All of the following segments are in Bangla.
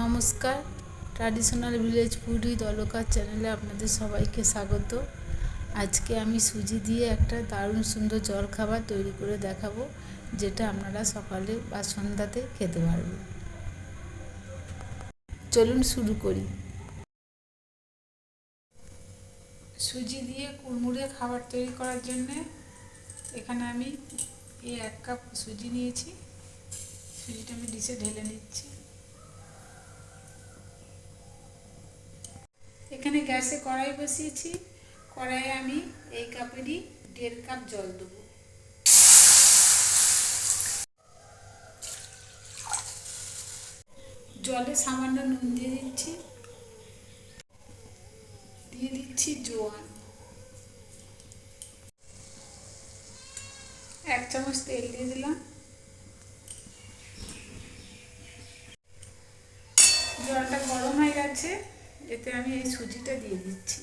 নমস্কার। ট্র্যাডিশনাল ভিলেজ ফুড দলকার চ্যানেলে আপনাদের সবাইকে স্বাগত। আজকে আমি সুজি দিয়ে একটা দারুণ সুন্দর জল খাবার তৈরি করে দেখাবো, যেটা আপনারা সকালে বা সন্ধ্যাতে খেতে পারবেন। চলুন শুরু করি। সুজি দিয়ে কুড়মুড়ে খাবার তৈরি করার জন্যে এখানে আমি এই এক কাপ সুজি নিয়েছি। সুজিটা আমি ডিশে ঢেলে নিচ্ছি। এখানে গ্যাসে কড়াই বসিয়েছি। কড়াইয়ে আমি এই কাপেরই দেড় কাপ জল দেবো। জলে সামান্য নুন দিয়ে দিচ্ছি। দিয়ে দিচ্ছি জোয়ান। এক চামচ তেল দিয়ে দিলাম। জলটা গরম হয়ে গেছে। এতে আমি এই সুজিটা দিয়ে দিচ্ছি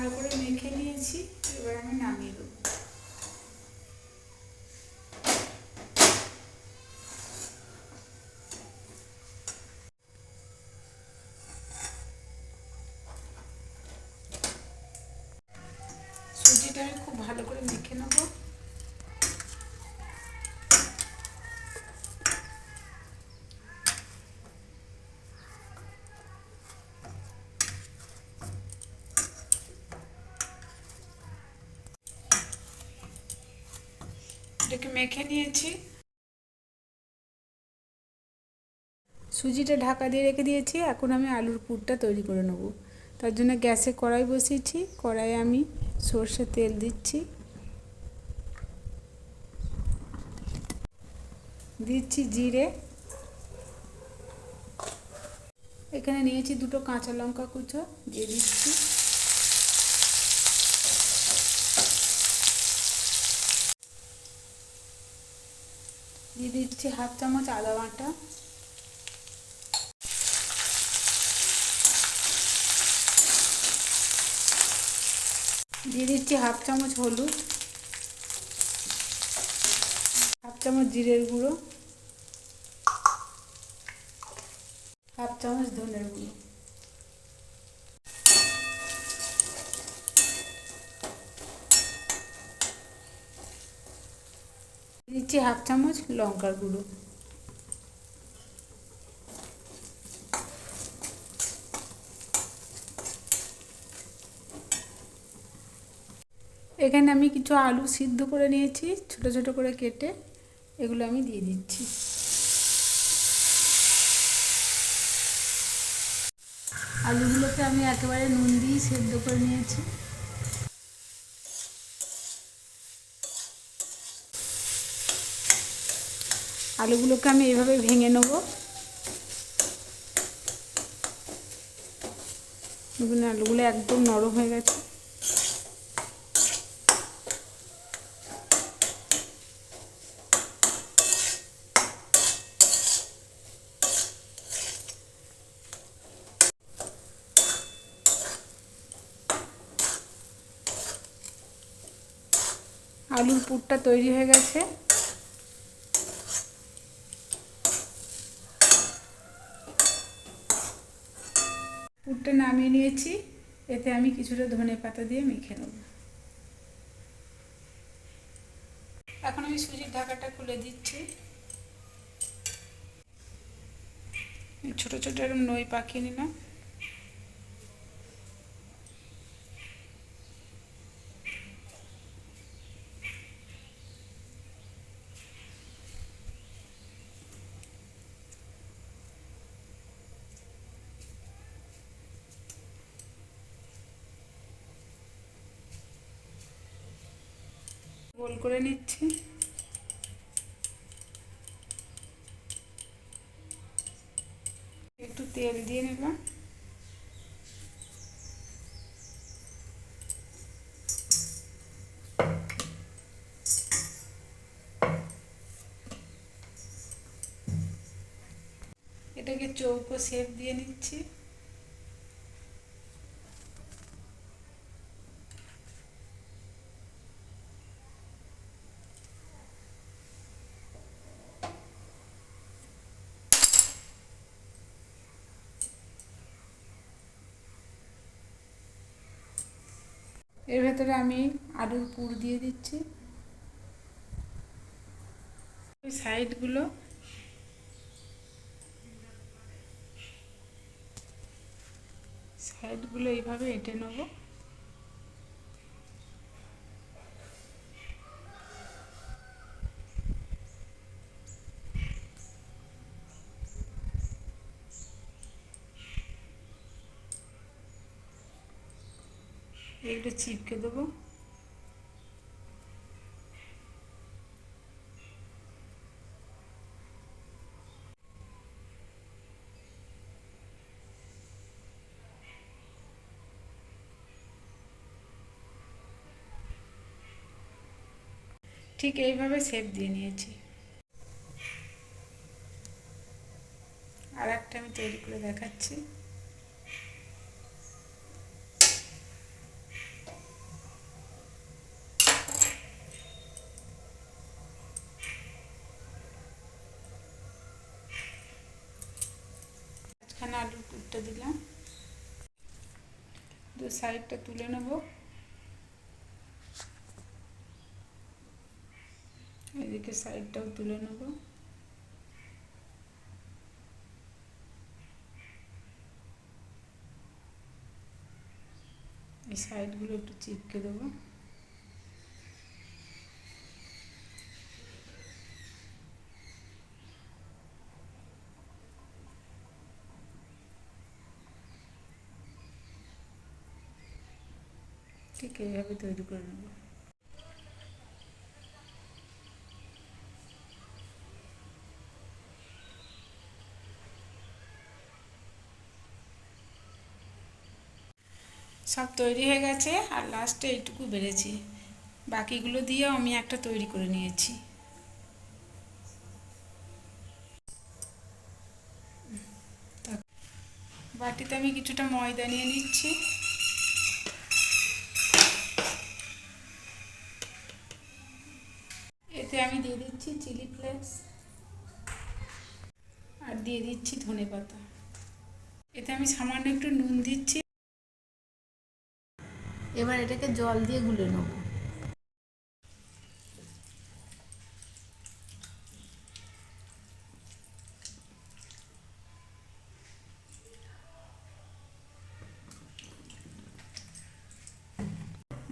ভালো করে মেখে নিয়েছি, এবার আমি নামিয়ে দেবো। সুজিটা আমি খুব ভালো করে মেখে নেব। এটাকে মেখে নিয়েছি। সুজিটা ঢাকা দিয়ে রেখে দিয়েছি, এখন আমি আলুর পুরটা তৈরি করে নেব। তার জন্য গ্যাসে কড়াই বসিয়েছি, কড়াইয়ে আমি সর্ষে তেল দিচ্ছি। দিচ্ছি জিরে। এখানে নিয়েছি দুটো কাঁচা লঙ্কা কুচো, দিয়ে দিচ্ছি। দিয়ে দিচ্ছি হাফ চামচ আদা বাটা। দিয়ে দিচ্ছি হাফ চামচ হলুদ। হাফ চামচ জিরের গুঁড়ো। হাফ চামচ ধনের গুঁড়ো। দিচ্ছি হাফ চামচ লঙ্কার গুঁড়ো। এখানে আমি কিছু আলু সিদ্ধ করে নিয়েছি, ছোট ছোট করে কেটে এগুলো আমি দিয়ে দিচ্ছি। আলুগুলোকে আমি একেবারে নুন দিয়ে সেদ্ধ করে নিয়েছি। আলুগুলোকে আমি এইভাবে ভেঙে নেব। দেখুন, আলুগুলো একদম নরম হয়ে গেছে। আলুর পুরটা তৈরি হয়ে গেছে। পুরটা নামিয়ে নিয়েছি। এতে আমি কিছুটা ধনে পাতা দিয়ে মেখে নেব। এখন আমি সুজির ঢাকাটা খুলে দিচ্ছি। ছোট ছোট এরকম নই পাকিয়ে নিলাম। গোল করে নিচ্ছি। একটু তেল দিয়ে নিলাম। এটাকে চৌকো শেপ দিয়ে নিচ্ছি। এর ভেতরে আমি আলুর পুর দিয়ে দিচ্ছি। সাইডগুলো সাইডগুলো এইভাবে এঁটে নেব। এগুলো চিপকে দেবো। ঠিক এইভাবে শেপ দিয়ে নিয়েছি। আর একটা আমি তৈরি করে দেখাচ্ছি। আলুর পুরটা দিলাম। দু সাইডটা তুলে নেব। এদিকে সাইডটাও তুলে নেব। এই সাইডগুলো একটু চিপকে দেবো। ঠিক এইভাবে তৈরি করে নেব? সব তৈরি হয়ে গেছে আর লাস্টে এইটুকু বেড়েছি। বাকিগুলো দিয়েও আমি একটা তৈরি করে নিয়েছি। বাটিতে আমি কিছুটা ময়দা নিয়ে নিচ্ছি। আমি দিয়ে দিচ্ছি চিলি ফ্লেক্স আর দিয়ে দিচ্ছি ধনে পাতা। এতে আমি সামান্য একটু নুন দিচ্ছি। এবার এটাকে জল দিয়ে গুলে নেব।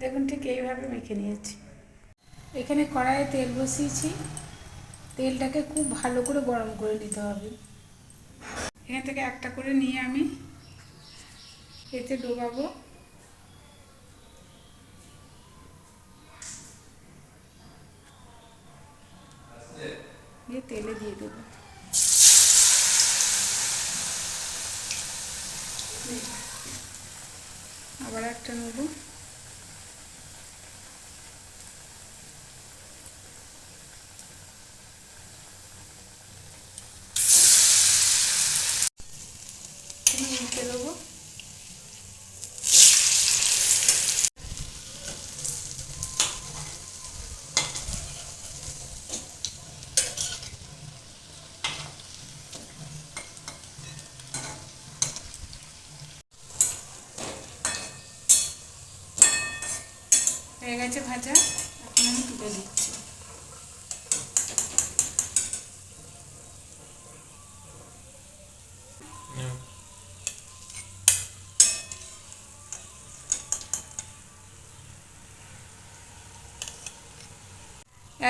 দেখুন ঠিক এইভাবে মেখে নিয়েছি। এখানে কড়াইয়ে তেল বসিয়েছি। তেলটাকে খুব ভালো করে গরম করে নিতে হবে। এখান থেকে একটা করে নিয়ে আমি এতে ডোবাবো। দিয়ে তেলে দিয়ে দেবো। আবার একটা নেব উল্টে দেবো হয়ে গেছে ভাজা, এখন আমি তুলে দিচ্ছি।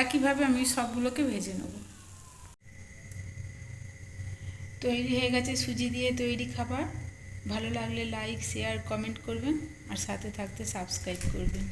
একইভাবে আমি সবগুলোকে ভেজে নেব। তৈরি হয়ে গেছে সুজি দিয়ে তৈরি খাবার। ভালো লাগলে লাইক শেয়ার কমেন্ট করবেন আর সাথে থাকতে সাবস্ক্রাইব করবেন।